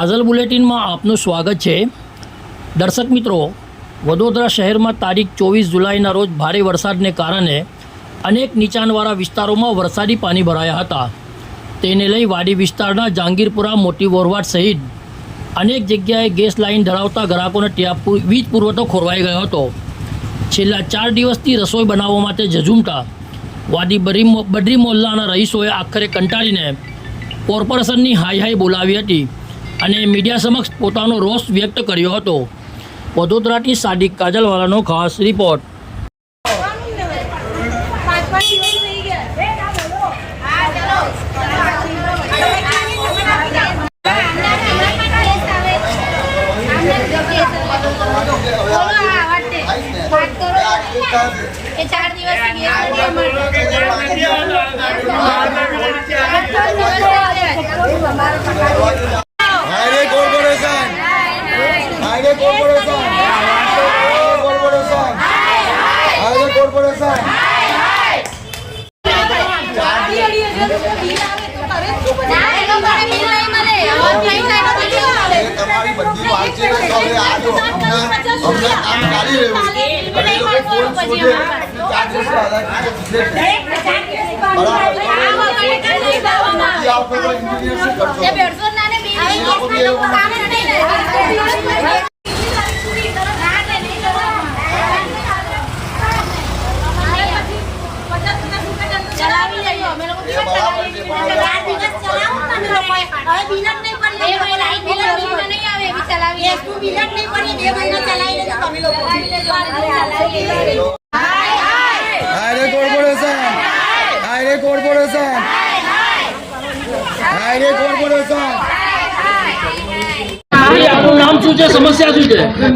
કાઝલ બુલેટિનમાં આપનું સ્વાગત છે. દર્શક મિત્રો, વડોદરા શહેરમાં તારીખ ચોવીસ જુલાઈના રોજ ભારે વરસાદને કારણે અનેક નીચાણવાળા વિસ્તારોમાં વરસાદી પાણી ભરાયા હતા. તેને લઈ વાડી વિસ્તારના જહાંગીરપુરા, મોટી વોરવાડ સહિત અનેક જગ્યાએ ગેસ લાઇન ધરાવતા ગ્રાહકોને ત્યાં વીજ પુરવઠો ખોરવાઈ ગયો હતો. છેલ્લા ચાર દિવસથી રસોઈ બનાવવા માટે ઝઝૂમતા વાડી બરી બડરી મોહલ્લાના રહીશોએ આખરે કંટાળીને કોર્પોરેશનની હાઈ હાઈ બોલાવી હતી. અને મીડિયા સમક્ષ પોતાનો રોષ વ્યક્ત કર્યો હતો. વડોદરાથી સાદિક કાજલવાલાનો ખાસ રિપોર્ટ. ચાર દિવસ highway corporation highway corporation highway corporation highway corporation એ તમારી બધી વાત છે કામ ચાલી રહ્યું છે બરાબર નથી આવતો તો engineer શું કરશો? ચલાવી લઈએ અમે લોકો એ બરાબર છે, પણ હવે ચાર દિવસ ચલાવો ને અમે લોકો હવે નહીં પડી બે મહિના નહીં આવે. એવી ચલાવી નહીં પડી બે મહિના ચલાવી લેજો તમે લોકો. કોર્પોરેશન. કોર્પોરેશન.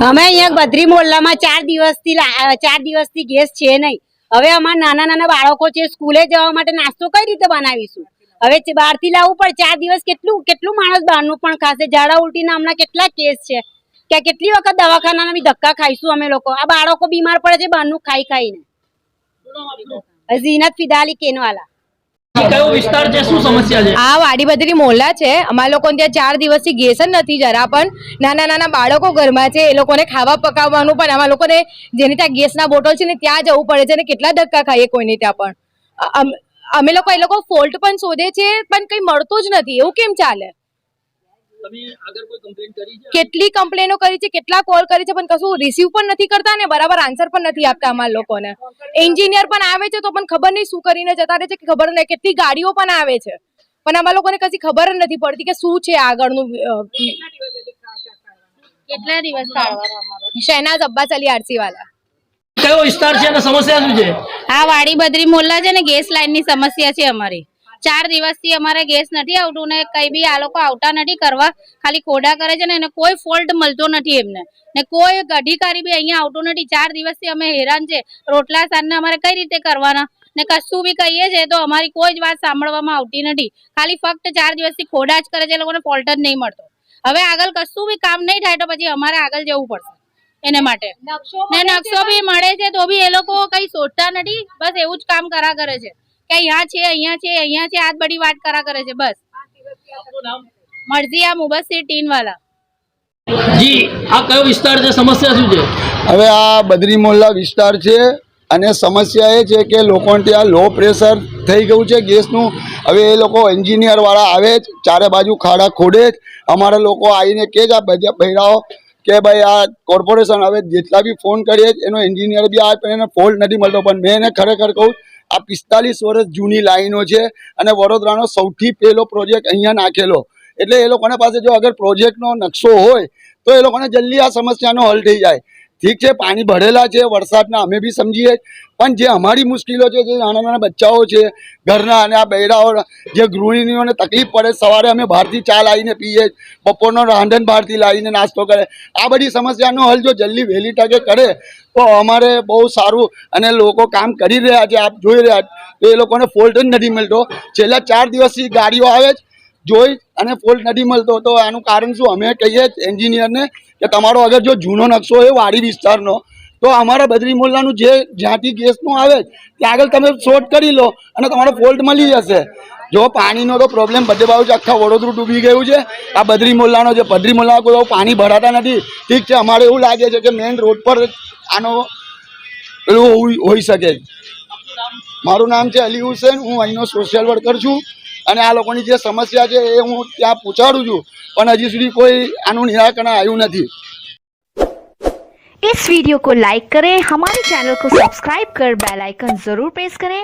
અમે અહીંયા બદ્રી મોહલ્લામાં ચાર દિવસથી ચાર દિવસથી ગેસ છે નહીં. હવે અમારા નાના નાના બાળકો છે સ્કૂલે જવા માટે નાસ્તો કઈ રીતે બનાવીશું? હવે ચ- બહારથી લાવવું પણ ચાર દિવસ કેટલું કેટલું માણસ બહારનું પણ ખાશે? ઝાડા ઉલટી નામના કેટલા કેસ છે? કે કેટલી વખત દવાખાના બી ધક્કા ખાઈશું અમે લોકો? આ બાળકો બીમાર પડે છે બહારનું ખાઈ ખાઈને. ઝીનત ફિદાલી કેનવાલા. કયો વિસ્તાર છે? શું સમસ્યા છે? આ વાડીબદ્રી મોહલ્લા છે. અમારા લોકોને ત્યાં ચાર દિવસથી ગેસ જ નથી જરા પણ નાના નાના બાળકો ઘરમાં છે એ લોકોને ખાવા પકાવવાનું પણ અમારા લોકોને જેની ત્યાં ગેસના બોટલ છે ને ત્યાં જવું પડે છે ને કેટલા ધક્કા ખાઈએ કોઈને ત્યાં પણ. અમ- લોકો એ લોકો ફોલ્ટ પણ શોધે છે પણ કંઈ મળતું જ નથી. એવું કેમ ચાલે? તમે આગળ કોઈ કમ્પ્લેન કરી છે? કેટલી કમ્પ્લેનો કરી છે કેટલા કોલ કરી છે પણ કશું રિસીવ પણ નથી કરતા ને બરાબર આન્સર પણ નથી આપતા અમારા લોકોને. એન્જિનિયર પણ આવે છે તો પણ ખબર નહીં શું કરીને જતા રહે છે કે ખબર નહીં કેટલી ગાડીઓ પણ આવે છે. પણ અમારા લોકોને કશી ખબર જ નથી પડતી કે શું છે આગળનું કેટલા દિવસ શહેનાઝ અબ્બાસ અલી આરસી વાલા કયો વિસ્તાર છે અને સમસ્યા શું છે? આ વાડી બદરી મોલ્લા છે ને, ગેસ લાઈનની સમસ્યા છે અમારી. ચાર દિવસથી અમારે ગેસ નથી આવતું ને કઈ બી આ લોકો આવતા નથી કરવા. ખાલી ખોડા કરે છે ને કોઈ ફોલ્ટ મળતો નથી એમને. ને કોઈ અધિકારી બી અહીંયા આવતું નથી. ચાર દિવસથી અમે હેરાન છે. રોટલા સાંજના અમારે કઈ રીતે કરવાના? ને કશું બી કહીએ છીએ તો અમારી કોઈ જ વાત સાંભળવામાં આવતી નથી. ખાલી ફક્ત ચાર દિવસથી ખોડા જ કરે છે, એ લોકોને ફોલ્ટ જ નહીં મળતો. હવે આગળ કશું બી કામ નહીં થાય તો પછી અમારે આગળ જવું પડશે. એને માટે. ને નકશો બી મળે છે તો બી એ લોકો કઈ શોધતા નથી. બસ એવું જ કામ કરા કરે છે. કે અહીંયા છે અહીંયા છે અહીંયા છે આ બધી વાત કરા કરે છે બસ. મરજીયા મુબસ્સીર ટીન વાલા. જી આ કયો વિસ્તાર છે? સમસ્યા શું છે? હવે આ બદરી મોહલ્લા વિસ્તાર છે અને સમસ્યા એ છે કે લોકોને ત્યાં લો પ્રેશર થઈ ગયું છે ગેસનું. હવે એ લોકો એન્જિનિયર વાળા આવે જ ચારે બાજુ ખાડા ખોડે જ. અમારા લોકો આવીને કે જ આ બધા બહેરાઓ કે ભાઈ આ કોર્પોરેશન હવે જેટલા બી ફોન કરીએ એનો એન્જિનિયર બી આવે પણ એને ફોલ્ટ નથી મળતો. પણ મેં એને ખરેખર કહું, આ પિસ્તાલીસ વર્ષ જૂની લાઈનો છે અને વડોદરાનો સૌથી પહેલો પ્રોજેક્ટ અહીંયા નાખેલો. એટલે એ લોકોને પાસે જો અગર પ્રોજેક્ટનો નકશો હોય, તો એ લોકોને જલ્દી આ સમસ્યાનો હલ થઈ જાય. ઠીક છે, પાણી ભરેલા છે, વરસાદના અમે બી સમજીએ. પણ જે અમારી મુશ્કેલો છે, જે નાના નાના બચ્ચાઓ છે, ઘરના અને આ બૈરાઓ, જે ગૃહિણીઓને તકલીફ પડે, સવારે અમે બહારથી ચા લાવીને પીએ, બપોરનો રાંધણ બહારથી લાવીને નાસ્તો કરે. આ બધી સમસ્યાનો હલ જો જલ્દી વહેલી તકે કરે, તો અમારે બહુ સારું અને લોકો કામ કરી રહ્યા છે. આપ જોઈ રહ્યા તો એ લોકોને ફોલ્ટ જ નથી મળતો. છેલ્લા ચાર દિવસથી ગાડીઓ આવે જ, જોઈ અને ફોલ્ટ નથી મળતો, તો આનું કારણ શું? અમે કહીએ એન્જિનિયરને કે તમારો અગર જો જૂનો નકશો હોય, વાડી વિસ્તારનો, તો અમારા બદરી મોલ્લાનું જે જ્યાંથી ગેસનું આવે ત્યાં આગળ તમે શોર્ટ કરી લો અને તમારો ફોલ્ટ મળી જશે. જો પાણીનો તો પ્રોબ્લેમ બધે બાજુ આખા વડોદરું ડૂબી ગયું છે. આ બદરી મોલ્લાનો જે બદરી મોલ્લા કોઈ પાણી ભરાતા નથી. ઠીક છે, અમારે એવું લાગે છે કે મેઇન રોડ પર આનો એવું હોઈ શકે. મારું નામ છે અલી હુસેન, હું અહીંનો સોશિયલ વર્કર છું. અને આ લોકોની જે સમસ્યા છે એ હું ત્યાં પૂછાડું છું પણ હજી સુધી કોઈ આનું નિરાકરણ આવ્યું નથી इस वीडियो को लाइक करें हमारे चैनल को सब्सक्राइब कर बेल आइकन जरूर प्रेस करें